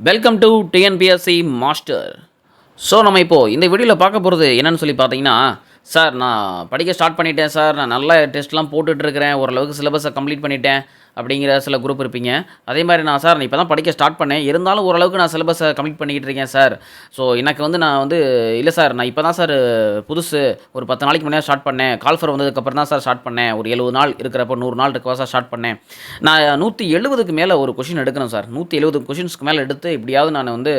Welcome to TNPSC master so நம்ம இப்போது இந்த வீடியோவில் பார்க்க போகிறது என்னன்னு சொல்லி பார்த்தீங்கன்னா சார் நான் படிக்க ஸ்டார்ட் பண்ணிட்டேன் சார் நான் நல்ல டெஸ்ட்லாம் போட்டுட்ருக்கிறேன் ஓரளவுக்கு சிலபஸை கம்ப்ளீட் பண்ணிட்டேன். அப்படிங்கிற சில குரூப் இருப்பீங்க. அதே மாதிரி நான் சார் நான் இப்போ தான் படிக்க ஸ்டார்ட் பண்ணேன். இருந்தாலும் ஓரளவுக்கு நான் சிலபஸை கம்ப்ளீட் பண்ணிக்கிட்டு இருக்கேன் சார் ஸோ எனக்கு வந்து நான் வந்து இல்லை சார் நான் இப்போ தான் சார் புதுசு ஒரு பத்து நாளைக்கு முன்னாடி ஸ்டார்ட் பண்ணேன். கால்ஃபர் வந்ததுக்கப்புறம் தான் சார் ஸ்டார்ட் பண்ணேன். ஒரு எழுபது நாள் இருக்கிறப்ப நூறு நாள் இருக்கவா சார் ஸ்டார்ட் பண்ணேன். நான் நூற்றி எழுபதுக்கு மேலே ஒரு கொஷின் எடுக்கணும் சார் நூற்றி எழுபது கொஷின்ஸ்க்கு மேலே எடுத்து எப்படியாவது நான் வந்து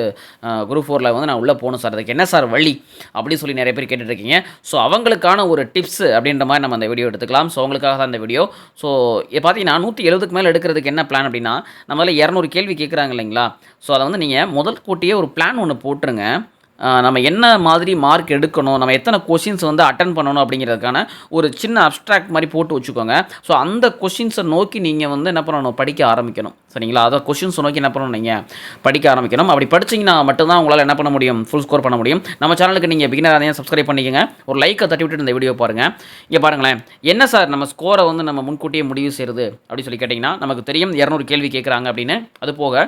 குரூப் ஃபோரில் வந்து நான் உள்ளே போகணும் சார் அதுக்கு என்ன சார் வழி? அப்படின்னு சொல்லி நிறைய பேர் கேட்டுட்ருக்கீங்க ஸோ அவங்களுக்கான ஒரு டிப்ஸ் அப்படின்ற மாதிரி நம்ம அந்த வீடியோ எடுத்துக்கலாம். ஸோ அவங்களுக்காக தான் அந்த வீடியோ ஸோ இப்போ பார்த்தீங்கன்னா நூற்றி எழுபது இரநூறுக்கு மேலே எடுக்கிறதுக்கு என்ன பிளான் அப்படின்னா நம்மளால இரநூறு கேள்வி கேட்குறாங்க இல்லைங்களா? ஸோ அதை வந்து நீங்கள் முதல் கூட்டியே ஒரு பிளான் ஒன்று போட்டுருங்க. நம்ம என்ன மாதிரி மார்க் எடுக்கணும் நம்ம எத்தனை கொஷின்ஸ் வந்து அட்டன் பண்ணணும் அப்படிங்கிறதுக்கான ஒரு சின்ன அப்ட்ராக்ட் மாதிரி போட்டு வச்சுக்கோங்க. ஸோ அந்த கொஷின்ஸை நோக்கி நீங்கள் வந்து என்ன பண்ணணும்? படிக்க ஆரம்பிக்கணும். சரிங்களா? அதை கொஷின்ஸை நோக்கி என்ன பண்ணணும் நீங்கள் படிக்க ஆரம்பிக்கணும். அப்படி படிச்சிங்கன்னா மட்டும்தான் உங்களால் என்ன பண்ண முடியும்? ஃபுல் ஸ்கோர் பண்ண முடியும். நம்ம சேனலுக்கு நீங்கள் பிகினர் அதையும் சப்ஸ்கிரைப் பண்ணிக்கோங்க. ஒரு லைக்கை தட்டி விட்டு இந்த வீடியோ பாருங்கள் இங்கே பாருங்களேன். என்ன சார் நம்ம ஸ்கோரை வந்து நம்ம முன்கூட்டியே முடிவு செய்கிறது அப்படின்னு சொல்லி கேட்டிங்கன்னா நமக்கு தெரியும் இரநூறு கேள்வி கேட்குறாங்க அப்படின்னு. அது போக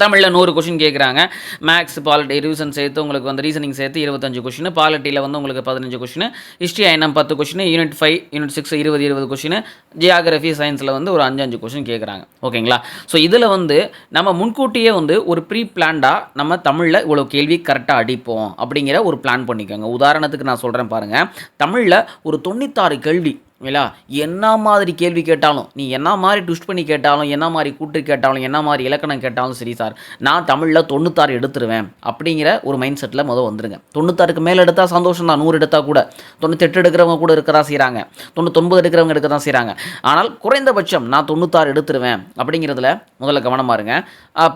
தமிழில் நூறு கொஷின் கேட்குறாங்க மேக்ஸ் பாலிட்டி ரிவிஷன் சேர்த்து உங்களுக்கு வந்து ரீசனிங் சேர்த்து இருபத்தஞ்சு கொஷின் பாலிட்டியில் வந்து உங்களுக்கு பதினஞ்சு கொஷின் ஹிஸ்ட்ரி ஐஎன்எம் பத்து question unit five unit six இருபது இருபது கொஷின் ஜியாகிரஃபி சயின்ஸில் வந்து ஒரு அஞ்சு அஞ்சு கொஷின் கேட்குறாங்க ஓகேங்களா ஸோ இதில் வந்து நம்ம முன்கூட்டியே வந்து ஒரு ப்ரீ பிளான்டாக நம்ம தமிழில் இவ்வளோ கேள்வி கரெக்டாக அடிப்போம் அப்படிங்கிற ஒரு பிளான் பண்ணிக்கோங்க. உதாரணத்துக்கு நான் சொல்கிறேன் பாருங்கள் தமிழில் ஒரு தொண்ணூத்தாறு கேள்வி இல்லையா? என்ன மாதிரி கேள்வி கேட்டாலும் நீ என்ன மாதிரி ட்விஸ்ட் பண்ணி கேட்டாலும் என்ன மாதிரி கூட்டு கேட்டாலும் என்ன மாதிரி இலக்கணம் கேட்டாலும் சரி சார் நான் தமிழில் தொண்ணூத்தாறு எடுத்துருவேன் அப்படிங்கிற ஒரு மைண்ட் செட்டில் முதல் வந்துருங்க. தொண்ணூத்தாறுக்கு மேலே எடுத்தால் சந்தோஷம் தான் நூறு எடுத்தால் கூட. தொண்ணூத்தெட்டு எடுக்கிறவங்க கூட இருக்கதான் செய்கிறாங்க தொண்ணூத்தொன்பது எடுக்கிறவங்க எடுக்க தான் செய்கிறாங்க ஆனால் குறைந்தபட்சம் நான் தொண்ணூத்தாறு எடுத்துருவேன் அப்படிங்கிறதுல முதல்ல கவனமாக இருங்க.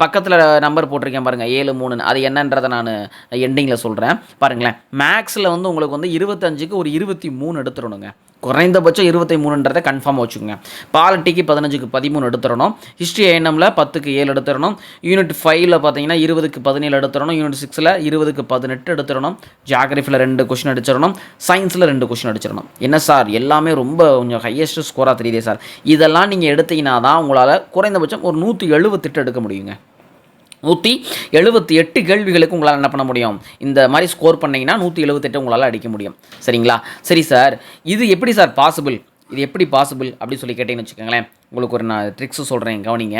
பக்கத்தில் நம்பர் போட்டிருக்கேன் பாருங்கள் ஏழு மூணுன்னு அது என்னன்றதை நான் எண்டிங்கில் சொல்கிறேன் பாருங்களேன். மேக்ஸில் வந்து உங்களுக்கு வந்து இருபத்தஞ்சுக்கு ஒரு இருபத்தி மூணு எடுத்துடணுங்க. குறைந்தபட்சம் இருபத்தி மூணுன்றதை கன்ஃபார்ம் வச்சுக்கோங்க. பாலிட்டிக்கு பதினஞ்சுக்கு பதிமூணு எடுத்துடணும். ஹிஸ்ட்ரி ஏஎன்எம்மில் பத்துக்கு ஏழு எடுத்துடணும். யூனிட் ஃபைவ்ல பார்த்தீங்கன்னா இருபதுக்கு பதினேழு எடுத்துடணும். யூனிட் சிக்ஸில் இருபதுக்கு பதினெட்டு எடுத்துடணும். ஜியாகிரஃபியில் ரெண்டு கொஷின் அடிச்சிடணும். சயின்ஸில் ரெண்டு கொஷின் அடிச்சிடணும். என்ன சார் எல்லாமே ரொம்ப கொஞ்சம் ஹையஸ்ட் ஸ்கோராக தெரியுதே சார் இதெல்லாம் நீங்கள் எடுத்தீங்கன்னா தான் உங்களால் குறைந்தபட்சம் ஒரு நூற்றி எழுபத்தெட்டு எடுக்க முடியுங்க. நூற்றி எழுபத்தி எட்டு கேள்விகளுக்கு உங்களால் என்ன பண்ண முடியும்? இந்த மாதிரி ஸ்கோர் பண்ணீங்கன்னா நூற்றி எழுபத்தெட்டு உங்களால் அடிக்க முடியும். சரிங்களா? சரி சார் இது எப்படி சார் பாசிபிள் இது எப்படி பாசிபிள் அப்படின்னு சொல்லி கேட்டீங்கன்னு வச்சுக்கோங்களேன். உங்களுக்கு ஒரு நான் ட்ரிக்ஸு சொல்கிறேன் கவனிங்க.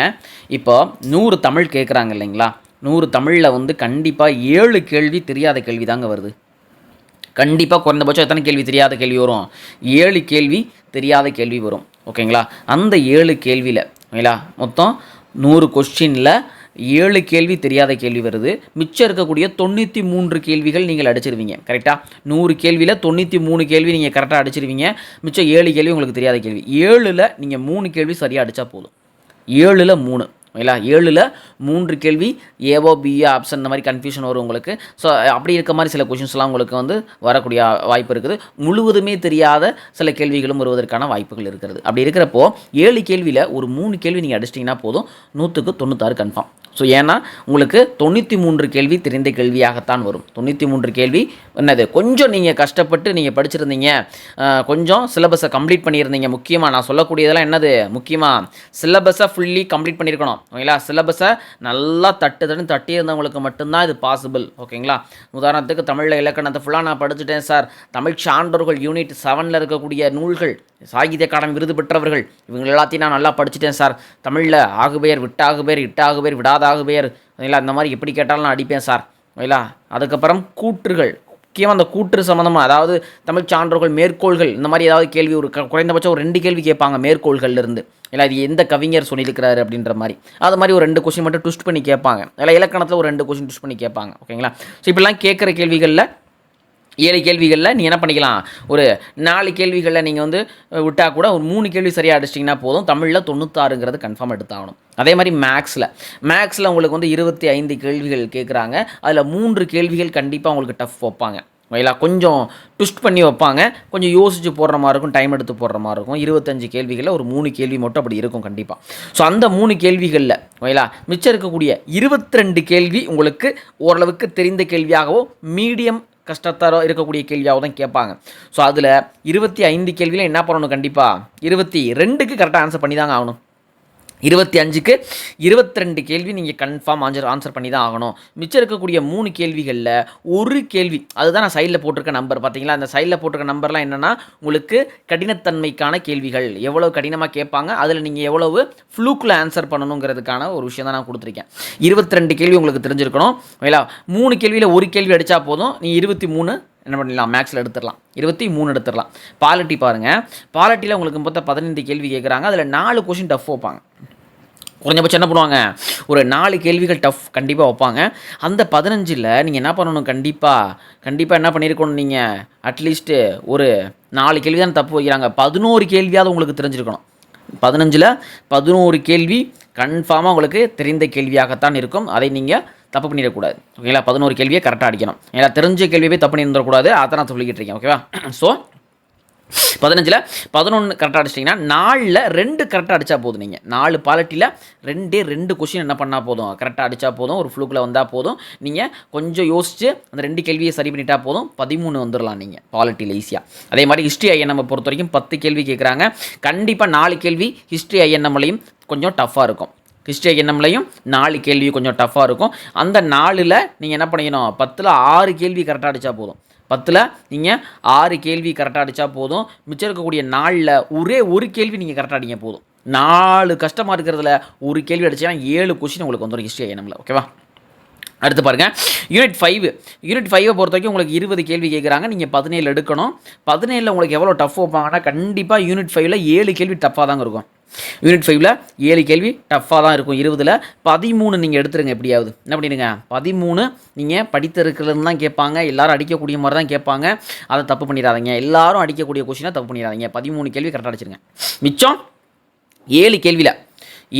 இப்போ நூறு தமிழ் கேட்குறாங்க இல்லைங்களா? நூறு தமிழில் வந்து கண்டிப்பாக ஏழு கேள்வி தெரியாத கேள்வி தாங்க வருது. கண்டிப்பாக குறைந்தபட்சம் எத்தனை கேள்வி தெரியாத கேள்வி வரும்? ஏழு கேள்வி தெரியாத கேள்வி வரும். ஓகேங்களா? அந்த ஏழு கேள்வியில் ஓகேங்களா? மொத்தம் நூறு கொஸ்டினில் ஏழு கேள்வி தெரியாத கேள்வி வருது. மிச்சம் இருக்கக்கூடிய தொண்ணூற்றி மூன்று கேள்விகள் நீங்கள் அடிச்சிருவீங்க. கரெக்டாக நூறு கேள்வியில் தொண்ணூற்றி மூணு கேள்வி நீங்கள் கரெக்டாக அடிச்சிருவீங்க. மிச்சம் ஏழு கேள்வி உங்களுக்கு தெரியாத கேள்வி. ஏழில் நீங்கள் மூணு கேள்வி சரியாக அடித்தா போதும். ஏழில் மூணு. ஓகேங்களா ஏழில் மூன்று கேள்வி ஏவோ பிஏ ஆப்ஷன் இந்த மாதிரி கன்ஃபியூஷன் வரும் உங்களுக்கு. ஸோ அப்படி இருக்க மாதிரி சில கொஷின்ஸ்லாம் உங்களுக்கு வந்து வரக்கூடிய வாய்ப்பு இருக்குது. முழுவதுமே தெரியாத சில கேள்விகளும் வருவதற்கான வாய்ப்புகள் இருக்கிறது. அப்படி இருக்கிறப்போ ஏழு கேள்வியில் ஒரு மூணு கேள்வி நீங்கள் அடிச்சிட்டிங்கன்னா போதும். நூற்றுக்கு தொண்ணூத்தாறு கன்ஃபார்ம் ஸோ ஏன்னா உங்களுக்கு தொண்ணூற்றி மூன்று கேள்வி தெரிந்த கேள்வியாகத்தான் வரும். தொண்ணூற்றி மூன்று கேள்வி என்னது கொஞ்சம் நீங்கள் கஷ்டப்பட்டு நீங்கள் படிச்சிருந்தீங்க கொஞ்சம் சிலபஸை கம்ப்ளீட் பண்ணியிருந்தீங்க. முக்கியமாக நான் சொல்லக்கூடியதெல்லாம் என்னது முக்கியமாக சிலபஸை ஃபுல்லி கம்ப்ளீட் பண்ணியிருக்கணும். ஓகேங்களா? சிலபஸை நல்லா தட்டு தட்டு தட்டியிருந்தவங்களுக்கு மட்டும்தான் இது பாசிபிள் ஓகேங்களா? உதாரணத்துக்கு தமிழில் இலக்கணத்தை ஃபுல்லாக நான் படிச்சுட்டேன் சார் தமிழ் சான்றோர்கள் யூனிட் செவனில் இருக்கக்கூடிய நூல்கள் சாகித்ய அகாடமி விருது பெற்றவர்கள் இவங்க எல்லாத்தையும் நான் நல்லா படிச்சுட்டேன் சார் தமிழில் ஆகுபெயர் விட்டாகுபெயர் இட்டாகுபெயர் பேர் இல்லை இந்த மாதிரி எப்படி கேட்டாலும் நான் அடிப்பேன் சார். ஓகேங்களா அதுக்கப்புறம் கூற்றுகள். முக்கியமாக அந்த கூற்று சம்மந்தமாக அதாவது தமிழ் சான்றோர்கள் மேற்கோள்கள் இந்த மாதிரி ஏதாவது கேள்வி ஒரு குறைந்தபட்சம் ஒரு ரெண்டு கேள்வி கேட்பாங்க மேற்கோள்கள்லேருந்து இல்லை இது எந்த கவிஞர் சொல்லியிருக்கிறாரு அப்படின்ற மாதிரி. அது மாதிரி ஒரு ரெண்டு கொஸ்டின் மட்டும் ட்விஸ்ட் பண்ணி கேட்பாங்க. இல்லை இலக்கணத்தில் ஒரு ரெண்டு கொஸ்டின் ட்விஸ்ட் பண்ணி கேட்பாங்க. ஓகேங்களா? ஸோ இப்படிலாம் கேட்குற கேள்விகளில் ஏழு கேள்விகளில் நீங்கள் என்ன பண்ணிக்கலாம்? ஒரு நாலு கேள்விகளில் நீங்கள் வந்து விட்டால் கூட ஒரு மூணு கேள்வி சரியாக அடிச்சிட்டிங்கன்னா போதும். தமிழில் தொண்ணூத்தாறுங்கிறது கன்ஃபார்ம் எடுத்தாகணும். அதே மாதிரி மேக்ஸில் மேக்ஸில் உங்களுக்கு வந்து இருபத்தி ஐந்து கேள்விகள் கேட்குறாங்க அதில் மூன்று கேள்விகள் கண்டிப்பாக உங்களுக்கு டஃப் வைப்பாங்க. ஓகேங்களா கொஞ்சம் ட்விஸ்ட் பண்ணி வைப்பாங்க. கொஞ்சம் யோசித்து போடுற மாதிரி இருக்கும் டைம் எடுத்து போடுற மாதிரி இருக்கும். இருபத்தஞ்சு கேள்விகளில் ஒரு மூணு கேள்வி மட்டும் அப்படி இருக்கும் கண்டிப்பாக ஸோ அந்த மூணு கேள்விகளில் ஓகேங்களா மிச்சம் இருக்கக்கூடிய இருபத்தி ரெண்டு கேள்வி உங்களுக்கு ஓரளவுக்கு தெரிந்த கேள்வியாகவோ மீடியம் கஷ்டத்தாரோ இருக்கக்கூடிய கேள்வியாக தான் கேட்பாங்க. ஸோ அதில் இருபத்தி ஐந்து கேள்வியில் என்ன பண்ணணும் கண்டிப்பாக இருபத்தி ரெண்டுக்கு கரெக்டாக ஆன்சர் பண்ணி தாங்க ஆகணும். இருபத்தி அஞ்சுக்கு இருபத்தி ரெண்டு கேள்வி நீங்கள் கன்ஃபார்ம் ஆன்சர் ஆன்சர் பண்ணி தான் ஆகணும். மிச்சம் இருக்கக்கூடிய மூணு கேள்விகளில் ஒரு கேள்வி அதுதான் நான் சைடில் போட்டிருக்க நம்பர் பார்த்தீங்களா அந்த சைடில் போட்டிருக்க நம்பர்லாம் என்னென்னா உங்களுக்கு கடினத்தன்மைக்கான கேள்விகள். எவ்வளோ கடினமாக கேட்பாங்க அதில் நீங்கள் எவ்வளவு ஃப்ளூக்கில் ஆன்சர் பண்ணணுங்கிறதுக்கான ஒரு விஷயம் தான் நான் கொடுத்துருக்கேன். இருபத்தி ரெண்டு கேள்வி உங்களுக்கு தெரிஞ்சிருக்கணும். ஓகேங்களா? மூணு கேள்வியில் ஒரு கேள்வி அடித்தா போதும். நீ இருபத்தி மூணு என்ன பண்ணிடலாம்? மேக்ஸில் எடுத்துடலாம். இருபத்தி மூணு எடுத்துடலாம். பாலிட்டி பாருங்கள் பாலிட்டியில் உங்களுக்கு மொத்தம் பதினைந்து கேள்வி கேட்குறாங்க அதில் நாலு கொஷின் டஃப் வைப்பாங்க. குறைஞ்சபட்சம் என்ன பண்ணுவாங்க? ஒரு நாலு கேள்விகள் டஃப் கண்டிப்பாக வைப்பாங்க. அந்த பதினஞ்சில் நீங்கள் என்ன பண்ணணும்? கண்டிப்பாக கண்டிப்பாக என்ன பண்ணியிருக்கணும் நீங்கள் அட்லீஸ்ட்டு ஒரு நாலு கேள்வி தான் தப்பு வைக்கிறாங்க. பதினோரு கேள்வியாவது உங்களுக்கு தெரிஞ்சிருக்கணும். பதினஞ்சில் பதினோரு கேள்வி கன்ஃபார்மாக உங்களுக்கு தெரிந்த கேள்வியாகத்தான் இருக்கும். அதை நீங்கள் தப்பு பண்ணிடக்கூடாது. ஓகேங்களா? பதினோரு கேள்வியை கரெக்டாக அடிக்கணும். ஏன்னா தெரிஞ்ச கேள்வியை போய் தப்பு பண்ணியிருந்துடக்கூடாது. அதை நான் சொல்லிக்கிட்டு இருக்கேன். ஓகேவா? ஸோ பதினஞ்சில் பதினொன்று கரெக்டாக அடிச்சிட்டிங்கன்னா நாலில் ரெண்டு கரெக்டாக அடித்தா போதும் நீங்கள் நாலு பாலிட்டியில் ரெண்டே ரெண்டு கொஷின் என்ன பண்ணால் போதும்? கரெக்டாக அடித்தா போதும் ஒரு ஃப்ளூக்கில் வந்தால் போதும். நீங்கள் கொஞ்சம் யோசித்து அந்த ரெண்டு கேள்வியை சரி பண்ணிட்டா போதும். பதிமூணு வந்துடலாம் நீங்கள் பாலிட்டியில் ஈஸியாக அதே மாதிரி ஹிஸ்ட்ரி ஐஎன்எம் பொறுத்த வரைக்கும் பத்து கேள்வி கேட்குறாங்க கண்டிப்பாக நாலு கேள்வி ஹிஸ்ட்ரி ஐஎன்எம்லையும் கொஞ்சம் டஃப்பாக இருக்கும். ஹிஸ்ட்ரி ஐஎன்எம்லையும் நாலு கேள்வி கொஞ்சம் டஃப்பாக இருக்கும். அந்த நாலில் நீங்கள் என்ன பண்ணிக்கணும்? பத்தில் ஆறு கேள்வி கரெக்டாக அடித்தா போதும். பத்தில் நீங்கள் ஆறு கேள்வி கரெக்டாக அடித்தா போதும். மிச்சம் இருக்கக்கூடிய நாளில் ஒரே ஒரு கேள்வி நீங்கள் கரெக்டாக அடிங்க போதும். நாலு கஷ்டமாக இருக்கிறதுல ஒரு கேள்வி அடித்தா ஏழு கொஸ்டின் உங்களுக்கு வந்துடும் ஹிஸ்ட்ரி ஐஎன்எம்ல ஓகேவா அடுத்து பாருங்கள் யூனிட் ஃபைவ் யூனிட் ஃபைவை பொறுத்த வரைக்கும் உங்களுக்கு இருபது கேள்வி கேட்குறாங்க நீங்கள் பதினேழு எடுக்கணும். பதினேழில் உங்களுக்கு எவ்வளோ டஃப் வைப்பாங்கன்னா கண்டிப்பாக யூனிட் ஃபைவ்ல ஏழு கேள்வி டஃப்பாக தாங்க இருக்கும். யூனிட் ஃபைவ்ல ஏழு கேள்வி டஃப்பாக தான் இருக்கும். இருபதில் பதிமூணு நீங்கள் எடுத்துருங்க எப்படியாவது. என்ன பண்ணிடுங்க? பதிமூணு நீங்கள் படித்திருக்கிறதுன்னு தான் கேட்பாங்க. எல்லாரும் அடிக்கக்கூடிய மாதிரி தான் கேட்பாங்க. அதை தப்பு பண்ணிடாதீங்க. எல்லாரும் அடிக்கக்கூடிய கொஷினாக தப்பு பண்ணிடாதீங்க. பதிமூணு கேள்வி கரெக்டாக அடிச்சிருங்க. மிச்சம் ஏழு கேள்வியில்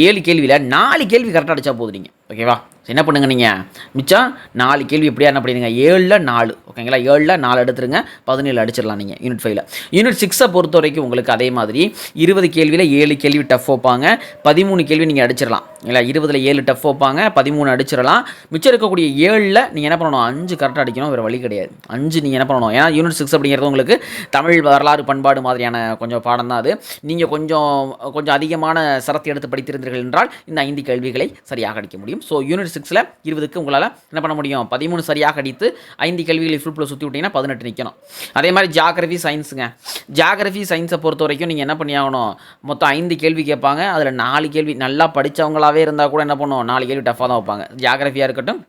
ஏழு கேள்வியில் நாலு கேள்வி கரெக்டாக அடித்தா போதும் நீங்கள் ஓகேவா என்ன பண்ணுங்க நீங்கள் மிச்சம் நாலு கேள்வி எப்படியா என்ன பண்ணிடுங்க? ஏழில் நாலு. ஓகேங்களா ஏழில் நாலு எடுத்துருங்க. பதினேழு அடிச்சிடலாம் நீங்கள் யூனிட் ஃபைவ்ல யூனிட் சிக்ஸை பொறுத்த வரைக்கும் உங்களுக்கு அதே மாதிரி இருபது கேள்வியில் ஏழு கேள்வி டஃப் வைப்பாங்க. பதிமூணு கேள்வி நீங்கள் அடிச்சிடலாம். இல்லை இருபதில் ஏழு டஃப் வைப்பாங்க. பதிமூணு அடிச்சிடலாம். மிச்சம் இருக்கக்கூடிய ஏழில் நீங்கள் என்ன பண்ணணும்? அஞ்சு கரெக்டாக அடிக்கணும். வேறு வழி கிடையாது. அஞ்சு நீங்கள் என்ன பண்ணணும்? ஏன்னா யூனிட் சிக்ஸ் அப்படிங்கிறது உங்களுக்கு தமிழ் வரலாறு பண்பாடு மாதிரியான கொஞ்சம் பாடம் தான் அது. நீங்கள் கொஞ்சம் கொஞ்சம் அதிகமான சரத்தை எடுத்து படித்திருந்தீர்கள் என்றால் இந்த ஐந்து கேள்விகளை சரியாக அடிக்க முடியும். ஸோ யூனிட் சிக்ஸில் இருபதுக்கு உங்களால் என்ன பண்ண முடியும்? பதிமூணு சரியாக அடித்து ஐந்து கேள்விகளை ஃபுல் சுற்றி விட்டிங்கன்னா பதினெட்டு நிற்கணும் அதே மாதிரி ஜாகிரஃபி சயின்ஸுங்க ஜாகிரஃபி சயின்ஸை பொறுத்த வரைக்கும் நீங்கள் என்ன பண்ணி ஆகணும்? மொத்தம் ஐந்து கேள்வி கேட்பாங்க. அதில் நாலு கேள்வி நல்லா படித்தவங்களாவே இருந்தால் கூட என்ன பண்ணுவோம் நாலு கேள்வி டஃப்பாக தான் வைப்பாங்க. ஜாகிரஃபியாக இருக்கட்டும்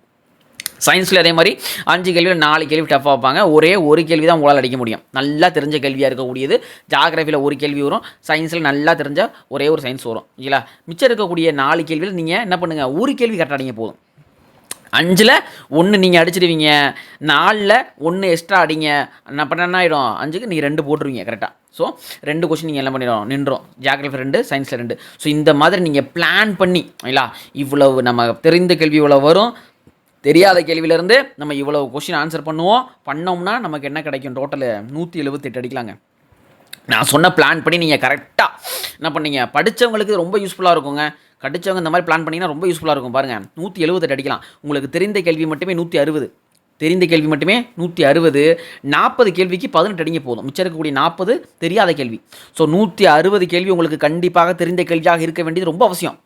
சயின்ஸில் அதே மாதிரி அஞ்சு கேள்வியில் நாலு கேள்வி டஃப் வைப்பாங்க. ஒரே ஒரு கேள்வி தான் உங்களால் அடிக்க முடியும். நல்லா தெரிஞ்ச கேள்வியாக இருக்கக்கூடியது ஜாகிரஃபியில் ஒரு கேள்வி வரும் சயின்ஸில் நல்லா தெரிஞ்ச ஒரே ஒரு சயின்ஸ் வரும். இல்லைங்களா மிச்சம் இருக்கக்கூடிய நாலு கேள்வியில் நீங்கள் என்ன பண்ணுங்கள் ஒரு கேள்வி கரெக்டாக அடிங்க போதும். அஞ்சில் ஒன்று நீங்கள் அடிச்சிடுவீங்க நாலில் ஒன்று எக்ஸ்ட்ரா அடிங்க. நான் பண்ண என்ன ஆகிடும் அஞ்சுக்கு நீங்கள் ரெண்டு போட்டுருவீங்க கரெக்டாக ஸோ ரெண்டு கொஸ்டின் நீங்கள் என்ன பண்ணிடும்? நின்றோம் ஜியாகிரஃபி ரெண்டு சயின்ஸில் ரெண்டு. ஸோ இந்த மாதிரி நீங்கள் பிளான் பண்ணி இல்லை இவ்வளவு நம்ம தெரிந்த கேள்வி இவ்வளோ வரும். தெரியாத கேள்வியிலேருந்து நம்ம இவ்வளவு கொஷின் ஆன்சர் பண்ணுவோம். பண்ணோம்னா நமக்கு என்ன கிடைக்கும்? டோட்டலு நூற்றி எழுபத்தெட்டு அடிக்கலாங்க. நான் சொன்ன பிளான் பண்ணி நீங்கள் கரெக்டாக என்ன பண்ணீங்க? படித்தவங்களுக்கு ரொம்ப யூஸ்ஃபுல்லாக இருக்குங்க. படித்தவங்க இந்த மாதிரி பிளான் பண்ணிங்கன்னா ரொம்ப யூஸ்ஃபுல்லாக இருக்கும் பாருங்கள் நூற்றி எழுபத்தெட்டு அடிக்கலாம். உங்களுக்கு தெரிந்த கேள்வி மட்டுமே நூற்றி அறுபது. தெரிந்த கேள்வி மட்டுமே நூற்றி அறுபது. நாற்பது கேள்விக்கு பதினெட்டு அடிங்க போதும். மிச்சம் இருக்கக்கூடிய நாற்பது தெரியாத கேள்வி. ஸோ நூற்றி அறுபது கேள்வி உங்களுக்கு கண்டிப்பாக தெரிந்த கேள்வியாக இருக்க வேண்டியது ரொம்ப அவசியம்.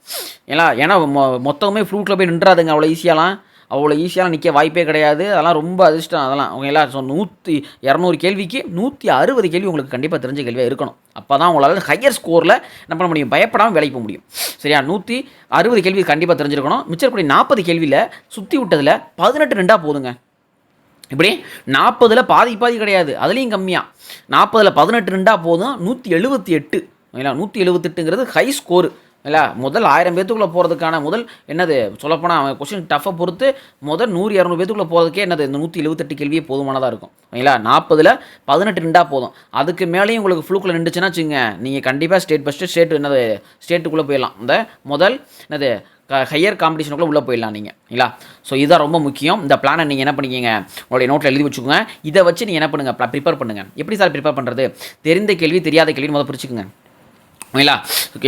ஏன்னா ஏன்னா மொ- மொத்தமே ஃப்ளூட்டில் போய் நின்றாதுங்க. அவ்வளோ ஈஸியாலாம் அவ்வளோ ஈஸியாக நிற்க வாய்ப்பே கிடையாது. அதெல்லாம் ரொம்ப அதிர்ஷ்டம். அதெல்லாம் அவங்க எல்லாம் ஸோ நூற்றி இரநூறு கேள்விக்கு நூற்றி அறுபது கேள்வி உங்களுக்கு கண்டிப்பாக தெரிஞ்ச கேள்வியாக இருக்கணும். அப்போ தான் உங்களால் ஹையர் ஸ்கோரில் என்ன பண்ண முடியும்? பயப்படாமல் வேலைக்கு போக முடியும். சரியா? நூற்றி அறுபது கேள்வி கண்டிப்பாக தெரிஞ்சிருக்கணும். மிச்சக்கூடிய நாற்பது கேள்வியில் சுற்றி விட்டதில் பதினெட்டு ரெண்டாக போதுங்க. இப்படி நாற்பதில் பாதி பாதி கிடையாது. அதுலேயும் கம்மியாக நாற்பதில் பதினெட்டு ரெண்டாக போதும். நூற்றி எழுபத்தி எட்டு. நூற்றி எழுபத்தெட்டுங்கிறது ஹை ஸ்கோர் இல்லை முதல் ஆயிரம் பேத்துக்குள்ளே போகிறதுக்கான முதல் என்னது? சொல்லப்போனால் அவன் கொஸ்டின் டஃப்பை பொறுத்து முதல் நூறு இரநூறு பேத்துக்குள்ளே போகிறதுக்கே என்னது? இந்த நூற்றி எழுபத்தெட்டு கேள்வியே போதுமானதாக இருக்கும். ஓகேங்களா நாற்பதில் பதினெட்டு நின்றா போதும். அதுக்கு மேலேயும் உங்களுக்கு ஃப்ளூக்கில் நின்றுச்சுன்னா வச்சுங்க நீங்கள் கண்டிப்பாக ஸ்டேட் ஃபஸ்ட்டு ஸ்டேட் என்னது? ஸ்டேட்டுக்குள்ளே போயிடலாம். இந்த முதல் என்னது? ஹையர் காம்படிஷனுக்குள்ளே உள்ளே போயிடலாம் நீங்கள் இல்லைங்களா? ஸோ இதுதான் ரொம்ப முக்கியம். இந்த பிளானை நீங்கள் என்ன பண்ணிக்கிங்க? உங்களுடைய நோட்டில் எழுதி வச்சுக்கோங்க. இதை வச்சு நீங்கள் என்ன பண்ணுங்கள் ப்ரிப்பேர் பண்ணுங்கள் எப்படி சார் ப்ரிப்பேர் பண்ணுறது தெரிந்த கேள்வி தெரியாத கேள்வி முதல் பிரிச்சுக்கோங்க. ஓகேங்களா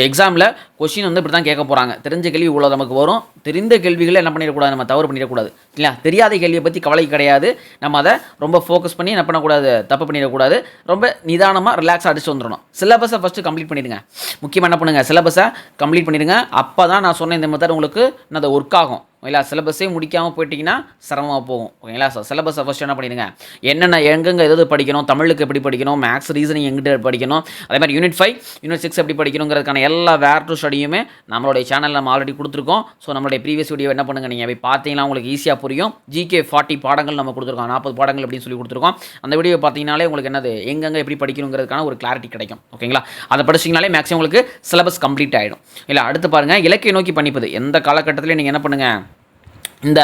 எக்ஸாமில் கொஷின் வந்து இப்படி தான் கேட்க போகிறாங்க தெரிஞ்ச கேள்வி இவ்வளோ நமக்கு வரும். தெரிந்த கேள்விகளை என்ன பண்ணிடக்கூடாது? நம்ம தவறு பண்ணிடக்கூடாது. இல்லையா? தெரியாத கேள்வியை பற்றி கவலை கிடையாது. நம்ம அதை ரொம்ப ஃபோக்கஸ் பண்ணி என்ன பண்ணக்கூடாது? தப்பு பண்ணிடக்கூடாது. ரொம்ப நிதானமாக ரிலாக்ஸாக அடிச்சு வந்துடணும். சிலபஸை ஃபஸ்ட்டு கம்ப்ளீட் பண்ணிடுங்க. முக்கியமாக என்ன பண்ணுங்கள் சிலபஸை கம்ப்ளீட் பண்ணிடுங்க. அப்போ தான் நான் சொன்ன இந்த மெத்தட் உங்களுக்கு என்னது ஒர்க் ஆகும். ஓகேங்களா சிலபஸே முடிக்காமல் போயிட்டீங்கன்னா சிரமமாக போகும். ஓகேங்களா? ஸோ சிலபஸை ஃபஸ்ட் என்ன பண்ணிடுங்க? என்னென்ன எங்கெங்கே எது படிக்கணும்? தமிழுக்கு எப்படி படிக்கணும்? மேக்ஸ் ரீசனிங் எங்கிட்ட படிக்கணும்? அதே மாதிரி யூனிட் ஃபைவ் யூனிட் சிக்ஸ் எப்படி படிக்கணுங்கிறதுக்கான எல்லா வேர் டு மெத்தடையுமே நம்மளுடைய சேனலில் நம்ம ஆல்ரெடி கொடுத்துருக்கோம். ஸோ நம்மளுடைய ப்ரீவியஸ் வீடியோ என்ன பண்ணுங்கள் நீங்கள் போய் பார்த்தீங்கன்னா உங்களுக்கு ஈஸியாக புரியும். ஜிகே ஃபார்ட்டி பாடங்கள் நம்ம கொடுத்துருக்கோம். நாற்பது பாடங்கள் அப்படின்னு சொல்லி கொடுத்துருக்கோம். அந்த வீடியோ பார்த்தீங்கனாலே உங்களுக்கு என்னது? எங்கெங்கே எப்படி படிக்கணுங்கிறதுக்கான ஒரு கிளாரிட்டி கிடைக்கும். ஓகேங்களா அதை படிச்சிங்கனாலே மேக்ஸிமம் உங்களுக்கு சிலபஸ் கம்ப்ளீட் ஆகிடும் இல்லை அடுத்து பாருங்கள் இலக்கை நோக்கி பண்ணிப்பது எந்த காலகட்டத்திலையும் நீங்கள் என்ன பண்ணுங்கள் இந்த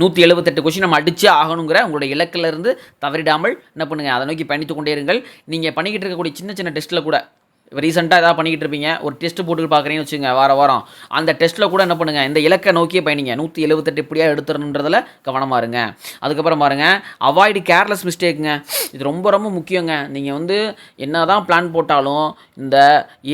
நூற்றி எழுபத்தெட்டு கொஷின் நம்ம அடிச்சே ஆகணுங்கிற உங்களுடைய இலக்கிலிருந்து தவறிடாமல் என்ன பண்ணுங்கள் அதை நோக்கி பயணித்து கொண்டே இருங்கள். நீங்கள் பண்ணிக்கிட்டு இருக்கக்கூடிய சின்ன சின்ன டெஸ்ட்டில் கூட ரீசெண்டாக எதாவது பண்ணிக்கிட்டு இருப்பீங்க. ஒரு டெஸ்ட் போட்டு பார்க்குறீங்கன்னு வச்சுங்க வார வாரம். அந்த டெஸ்ட்டில் கூட என்ன பண்ணுங்கள் இந்த இலக்கை நோக்கியே பயணிங்க. நூற்றி எழுபத்தெட்டு இப்படியாக எடுத்துறன்றதில் கவனமாக இருங்க. அதுக்கப்புறம் பாருங்கள் அவாய்டு கேர்லெஸ் மிஸ்டேக்குங்க இது ரொம்ப ரொம்ப முக்கியங்க. நீங்கள் வந்து என்ன தான் பிளான் போட்டாலும் இந்த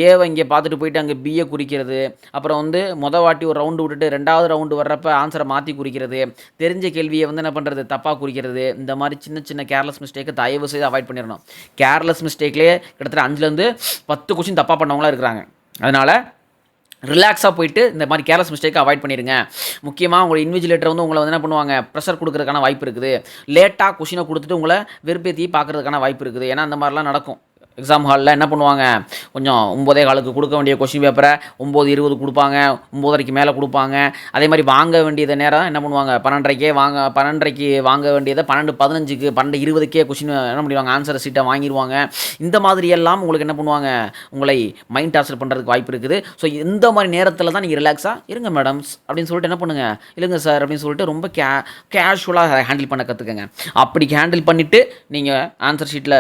ஏவை இங்கே பார்த்துட்டு போயிட்டு அங்கே பிஏ குறிக்கிறது அப்புறம் வந்து மொதல் வாட்டி ஒரு ரவுண்டு விட்டுட்டு ரெண்டாவது ரவுண்டு வர்றப்ப ஆன்சரை மாற்றி குறிக்கிறது தெரிஞ்ச கேள்வியை வந்து என்ன பண்ணுறது தப்பாக குறிக்கிறது இந்த மாதிரி சின்ன சின்ன கேர்லெஸ் மிஸ்டேக்கை தயவு செய்து அவாய்ட் பண்ணிடணும். கேர்லெஸ் மிஸ்டேக்லேயே கிட்டத்தட்ட அஞ்சுலேருந்து பத்து பத்து கொஷின் தப்பாக பண்ணவங்களாம் இருக்கிறாங்க. அதனால் ரிலாக்ஸாக போயிட்டு இந்த மாதிரி கேர்லஸ் மிஸ்டேக்கை அவாய்ட் பண்ணிடுங்க. முக்கியமாக உங்களை இன்விஜிலேட்டர் வந்து உங்களை வந்து என்ன பண்ணுவாங்க? ப்ரெஷர் கொடுக்குறதுக்கான வாய்ப்பு இருக்குது. லேட்டாக கொஷினை கொடுத்துட்டு உங்களை வெறுப்பேற்றி பார்க்குறதுக்கான வாய்ப்பு இருக்குது. ஏன்னா அந்த மாதிரிலாம் நடக்கும். எக்ஸாம் ஹாலில் என்ன பண்ணுவாங்க? கொஞ்சம் ஒம்போதே காலுக்கு கொடுக்க வேண்டிய கொஷின் பேப்பரை ஒம்பது இருபது கொடுப்பாங்க. ஒம்போதரைக்கு மேலே கொடுப்பாங்க. அதே மாதிரி வாங்க வேண்டியது நேரம் என்ன பண்ணுவாங்க? பன்னெண்டரைக்கே வாங்க பன்னெண்டரைக்கு வாங்க வேண்டியதை பன்னெண்டு பதினஞ்சுக்கு பன்னெண்டு இருபதுக்கே கொஷின் என்ன பண்ணிடுவாங்க? ஆன்சர் சீட்டை வாங்கிடுவாங்க. இந்த மாதிரி எல்லாம் உங்களுக்கு என்ன பண்ணுவாங்க? உங்களை மைண்ட் டார்ச்சர் பண்ணுறதுக்கு வாய்ப்பு இருக்குது. ஸோ இந்த மாதிரி நேரத்தில் தான் நீங்கள் ரிலாக்ஸாக இருங்க மேடம்ஸ் அப்படின்னு சொல்லிட்டு என்ன பண்ணுங்கள் இல்லைங்க சார் அப்படின்னு சொல்லிட்டு ரொம்ப கே கேஷுவலாக ஹேண்டில் பண்ண கற்றுக்கங்க அப்படி ஹேண்டில் பண்ணிவிட்டு நீங்கள் ஆன்சர் ஷீட்டில்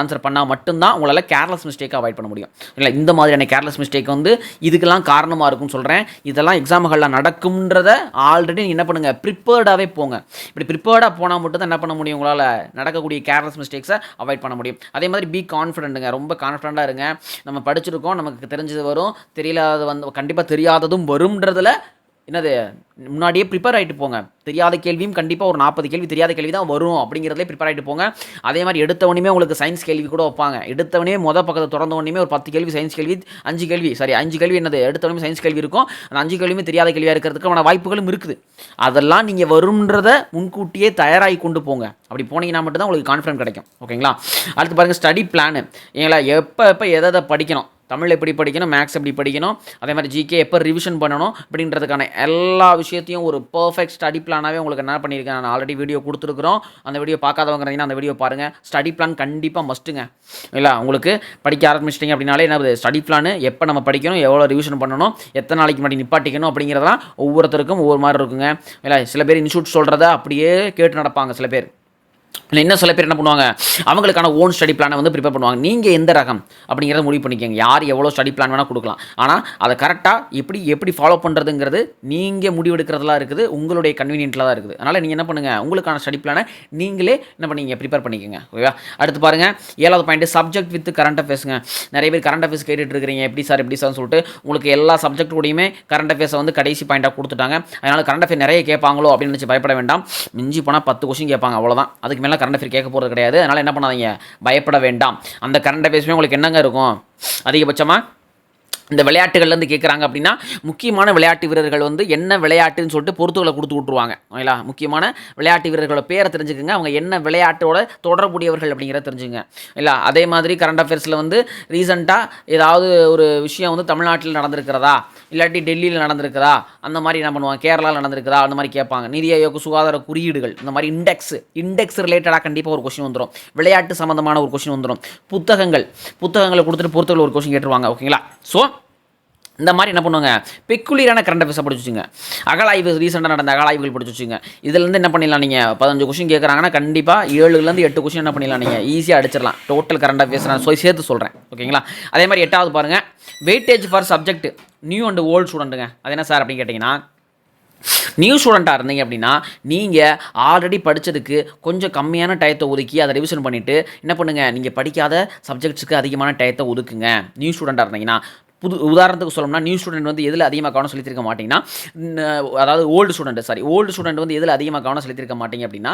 ஆன்சர் பண்ணால் மட்டும்தான் உங்களால் கேர்லெஸ் மிஸ்டேக்கை அவாய்ட் பண்ண முடியும். இல்லை இந்த மாதிரியான கேர்லெஸ் மிஸ்டேக் வந்து இதுக்கெல்லாம் காரணமாக இருக்கும்னு சொல்கிறேன் இதெல்லாம் எக்ஸாம்களில் நடக்கும்ன்றத ஆல்ரெடி நீங்கள் என்ன பண்ணுங்கள் ப்ரிப்பேர்டாகவே போங்க. இப்படி ப்ரிப்பேர்டாக போனால் மட்டும் தான் என்ன பண்ண முடியும் உங்களால்? நடக்கக்கூடிய கேர்லெஸ் மிஸ்டேக்ஸை அவாய்ட் பண்ண முடியும். அதே மாதிரி பி கான்ஃபிடென்ட்டுங்க ரொம்ப கான்ஃபிடண்ட்டாக இருங்க. நம்ம படிச்சிருக்கோம் நமக்கு தெரிஞ்சது வரும். தெரியலாத வந்து கண்டிப்பாக தெரியாததும் வரும்ன்றதில் என்னது முன்னாடியே ப்ரிப்பேர் ஆகிட்டு போங்க. தெரியாத கேள்வியும் கண்டிப்பாக ஒரு நாற்பது கேள்வி தெரியாத கேள்வி தான் வரும் அப்படிங்கிறதுலே ப்ரிப்பேர் ஆகிட்டு போங்க. அதே மாதிரி எடுத்தவனையுமே உங்களுக்கு சயின்ஸ் கேள்வி கூட வைப்பாங்க. எடுத்தவனே மொதல் பக்கத்தை திறந்த உடனே ஒரு பத்து கேள்வி சயின்ஸ் கேள்வி அஞ்சு கேள்வி சாரி அஞ்சு கேள்வி என்னது எடுத்தவனையும் சயின்ஸ் கேள்வி இருக்கும். அந்த அஞ்சு கேள்வியுமே தெரியாத கேள்வியாக இருக்கிறதுக்கான வாய்ப்புகளும் இருக்குது. அதெல்லாம் நீங்கள் வரும்ன்றத முன்கூட்டியே தயாராகி கொண்டு போங்க. அப்படி போனீங்கன்னா மட்டும்தான் உங்களுக்கு கான்ஃபிடன்ட் கிடைக்கும். ஓகேங்களா அடுத்து பாருங்கள் ஸ்டடி பிளானு ஏங்களா எப்போ எப்போ எதை எதை படிக்கணும்? தமிழ் எப்படி படிக்கணும் மேக்ஸ் எப்படி படிக்கணும் அதே மாதிரி ஜிகே எப்போ ரிவிஷன் பண்ணணும் அப்படின்றதுக்கான எல்லா விஷயத்தையும் ஒரு பர்ஃபெக்ட் ஸ்டடி பிளானாகவே உங்களுக்கு என்ன பண்ணியிருக்கேன் நான் ஆல்ரெடி வீடியோ கொடுத்துருக்குறோம். அந்த வீடியோ பார்க்காதவங்க அந்த வீடியோ பாருங்கள் ஸ்டடி பிளான் கண்டிப்பாக மஸ்ட்டுங்க இல்லை உங்களுக்கு படிக்க ஆரம்பிச்சிட்டிங்க அப்படின்னாலே என்ன ஸ்டடி பிளான் எப்போ நம்ம படிக்கணும் எவ்வளோ ரிவிஷன் பண்ணணும் எத்தனை நாளைக்கு முன்னாடி நிப்பாட்டிக்கணும் அப்படிங்கிறதெல்லாம் ஒவ்வொருத்தருக்கும் ஒவ்வொரு மாதிரி இருக்குங்க. இல்லை சில பேர் இன்ஸ்டியூட் சொல்கிறத அப்படியே கேட்டு நடப்பாங்க சில பேர். இன்னும் சில பேர் என்ன பண்ணுவாங்க? அவங்களுக்கான ஓன் ஸ்டடி பிளானை வந்து ப்ரிப்பேர் பண்ணுவாங்க. நீங்கள் எந்த ரகம் அப்படிங்கிறத முடிவு பண்ணிக்கோங்க. யார் எவ்வளோ ஸ்டடி பிளான் வேணால் கொடுக்கலாம். ஆனால் அதை கரெக்டாக எப்படி எப்படி ஃபாலோ பண்ணுறதுங்கிறது நீங்கள் முடிவெடுக்கிறதுலாம் இருக்குது. உங்களுடைய கன்வீனியன்ட்டில் தான் இருக்குது. அதனால் நீங்கள் என்ன பண்ணுங்கள் உங்களுக்கான ஸ்டடி பிளானை நீங்களே என்ன பண்ணீங்க ப்ரிப்பேர் பண்ணிக்கோங்க. ஓகேவா? அடுத்து பாருங்கள் ஏழாவது பாயிண்ட் சப்ஜெக்ட் வித் கரண்ட் அஃபேர்ஸுங்க நிறைய பேர் கரண்ட் அஃபேர்ஸ் கேட்டுட்டு இருக்கிறீங்க. எப்படி சார் எப்படி சார்னு சொல்லிட்டு உங்களுக்கு எல்லா சப்ஜெக்ட் கூடயுமே கரண்ட் அஃபேர்ஸை வந்து கடைசி பாயிண்ட்டாக கொடுத்துட்டாங்க. அதனால் கரண்ட் அஃபேர் நிறைய கேட்பாங்களோ அப்படின்னு நினச்சி பயப்பட வேண்டாம். மிஞ்சி போனால் பத்து கொஸ்டின் கேட்பாங்க. அவ்வளோதான் அதுக்கு மேலே கரண்ட் அஃபேர் கேட்க போகிறது கிடையாது. அதனால் என்ன பண்ணாதீங்க? பயப்பட வேண்டாம். அந்த கரண்ட் அஃபேர்ஸுமே உங்களுக்கு என்னங்க இருக்கும்? அதிகபட்சமாக இந்த விளையாட்டுகள்லேருந்து கேட்குறாங்க அப்படின்னா முக்கியமான விளையாட்டு வீரர்கள் வந்து என்ன விளையாட்டுன்னு சொல்லிட்டு பொறுத்துகளை கொடுத்து விட்ருவாங்க ஓகேங்களா முக்கியமான விளையாட்டு வீரர்களோட பேரை தெரிஞ்சுக்கோங்க. அவங்க என்ன விளையாட்டோட தொடர்புடையவர்கள் அப்படிங்கிறத தெரிஞ்சுங்க. இல்லை அதே மாதிரி கரண்ட் அஃபேர்ஸில் வந்து ரீசெண்டாக ஏதாவது ஒரு விஷயம் வந்து தமிழ்நாட்டில் நடந்திருக்கிறதா? இல்லாட்டி டெல்லியில் நடந்திருக்குதா? அந்த மாதிரி என்ன பண்ணுவாங்க? கேரளாவில் நடந்திருக்குதா? அந்த மாதிரி கேட்பாங்க. நிதி ஆயோக்கு சுகாதார குறியீடுகள் இந்த மாதிரி இண்டெக்ஸ் இண்டெக்ஸ் ரிலேட்டடாக கண்டிப்பாக ஒரு கொஷின் வந்துடும் விளையாட்டு சம்மந்தமான ஒரு கொஷின் வந்துடும் புத்தகங்கள் புத்தகங்களை கொடுத்துட்டு பொறுத்தவரை ஒரு கொஷின் கேட்டுருவாங்க ஓகேங்களா ஸோ இந்த மாதிரி என்ன பண்ணுவாங்க? பெக்குலியரான கரண்ட் அஃபேர்ஸை படிச்சு வச்சுங்க. அகலாய்வு ரீசெண்டாக நடந்த அகலாய்வுகள் படிச்சு வச்சுங்க. இதுலேருந்து என்ன பண்ணிடலாம் நீங்கள் பதினஞ்சு கொஷின் கேட்குறாங்கன்னா கண்டிப்பாக ஏழுலேருந்து எட்டு கொஷின் என்ன பண்ணிடலாம் நீங்கள் ஈஸியாக அடிச்சிடலாம். டோட்டல் கரண்ட் அஃபேர்ஸ் நான் சொல்லி சேர்த்து சொல்கிறேன் ஓகேங்களா? அதே மாதிரி எட்டாவது பாருங்கள் weightage for subject new and old ஸ்டூடெண்ட்டுங்க அது என்ன சார் அப்படின்னு கேட்டிங்கன்னா நியூ ஸ்டூடெண்ட்டாக இருந்தீங்க அப்படின்னா நீங்கள் ஆல்ரெடி படித்ததுக்கு கொஞ்சம் கம்மியான டயத்தை ஒதுக்கி அதை ரிவிஷன் பண்ணிவிட்டு என்ன பண்ணுங்கள் நீங்கள் படிக்காத சப்ஜெக்ட்ஸுக்கு அதிகமான டயத்தை ஒதுக்குங்க. நியூ ஸ்டூடெண்ட்டாக இருந்தீங்கன்னா புது உதாரணத்துக்கு சொல்லணும்னா நியூ ஸ்டூடெண்ட் வந்து எதில் அதிகமாக கவனம் செலுத்திருக்க மாட்டிங்கன்னா அதாவது old student sorry old student வந்து எதில் அதிகமாக கவனம் செலுத்திருக்க மாட்டீங்க அப்படின்னா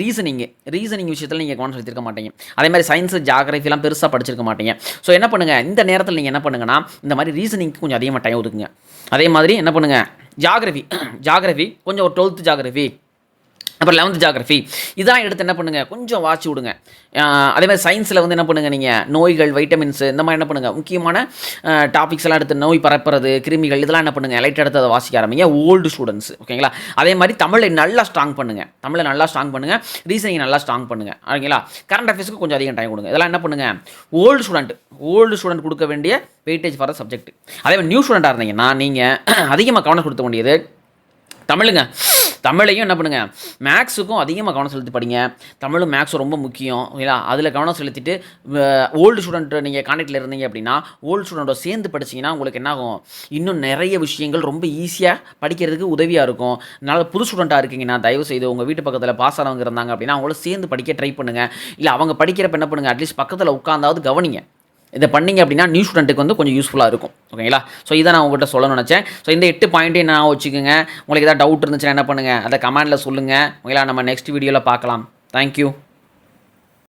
ரீசனிங் ரீசனிங் விஷயத்தில் நீங்கள் கவனம் செலுத்திருக்க மாட்டீங்க. அதே மாதிரி சயின்ஸு ஜாகிரஃபிலாம் பெருசாக படிச்சிருக்க மாட்டீங்க. ஸோ என்ன பண்ணுங்கள் இந்த நேரத்தில் நீங்கள் என்ன பண்ணுங்கன்னா இந்த மாதிரி ரீசனிங்க்கு கொஞ்சம் அதிகமாக டைம் ஒதுக்குங்க. அதே மாதிரி என்ன பண்ணுங்கள் ஜாகிரஃபி ஜாகிரஃபி கொஞ்சம் ஒரு டுவெல்த் ஜாகிரஃபி அப்புறம் லெவன்த் ஜாகிரஃபி இதெல்லாம் எடுத்து என்ன பண்ணுங்கள் கொஞ்சம் வாட்சி விடுங்க. அதே மாதிரி சயின்ஸில் வந்து என்ன பண்ணுங்கள் நீங்கள் நோய்கள் வைட்டமின்ஸ் இந்த மாதிரி என்ன பண்ணுங்கள் முக்கியமான டாபிக்ஸ் எல்லாம் எடுத்து நோய் பரப்புறது கிருமிகள் இதெல்லாம் என்ன பண்ணுங்கள் லைட் எடுத்து அதை வாசிக்க ஆரம்பிங்க. ஓல்டு ஸ்டூடெண்ட்ஸ் ஓகேங்களா அதே மாதிரி தமிழை நல்லா ஸ்ட்ராங் பண்ணுங்கள் தமிழை நல்லா ஸ்ட்ராங் பண்ணுங்கள் ரீசனிங் நல்லா ஸ்ட்ராங் பண்ணுங்கள் ஓகேங்களா கரண்ட் அஃபேர்ஸ்க்கு கொஞ்சம் அதிகம் டைம் கொடுங்க. இதெல்லாம் என்ன பண்ணுங்கள் ஓல்டு ஸ்டூடெண்ட் ஓல்டு ஸ்டூடெண்ட் கொடுக்க வேண்டிய வெயிட்டேஜ் ஃபார் சப்ஜெக்ட் அதே மாதிரி நியூ ஸ்டூடெண்ட்டாக இருந்தீங்கன்னா நீங்கள் அதிகமாக கவனம் கொடுக்க வேண்டியது தமிழுங்க. தமிழையும் என்ன பண்ணுங்கள் மேக்ஸுக்கும் அதிகமாக கவனம் செலுத்தி படிங்க. தமிழும் மேக்ஸும் ரொம்ப முக்கியம் ஓகேங்களா அதில் கவனம் செலுத்திட்டு ஓல்டு ஸ்டூடெண்ட்டு நீங்கள் கான்டாக்டில் இருந்தீங்க அப்படின்னா ஓல்டு ஸ்டூடெண்ட்டோட சேர்ந்து படிச்சீங்கன்னா உங்களுக்கு என்ன ஆகும்? இன்னும் நிறைய விஷயங்கள் ரொம்ப ஈஸியாக படிக்கிறதுக்கு உதவியாக இருக்கும். அதனால் புது ஸ்டூடெண்ட்டாக இருக்கீங்கன்னா தயவு செய்து உங்கள் வீட்டு பக்கத்தில் பாஸ் ஆனவங்க இருந்தாங்க அப்படின்னா அவங்கள சேர்ந்து படிக்க ட்ரை பண்ணுங்கள் இல்லை அவங்க படிக்கிறப்ப என்ன பண்ணுங்கள் அட்லீஸ்ட் பக்கத்தில் உட்காந்தாவது கவனிங்க. இதை பண்ணீங்க அப்படின்னா நியூ ஸ்டூடெண்ட்டுக்கு வந்து கொஞ்சம் யூஸ்ஃபுல்லாக இருக்கும். ஓகேங்களா ஸோ இதை நான் உங்கள்கிட்ட சொல்லணும்னு நினச்சேன். ஸோ இந்த எட்டு பாயிண்ட்டையும் நான் வச்சுக்கோங்க. உங்களுக்கு ஏதாவது டவுட் இருந்துச்சுன்னா என்ன பண்ணுங்கள் அதை கமெண்டில் சொல்லுங்கள் ஓகேங்களா நம்ம நெக்ஸ்ட் வீடியோவில் பார்க்கலாம். தேங்க்யூ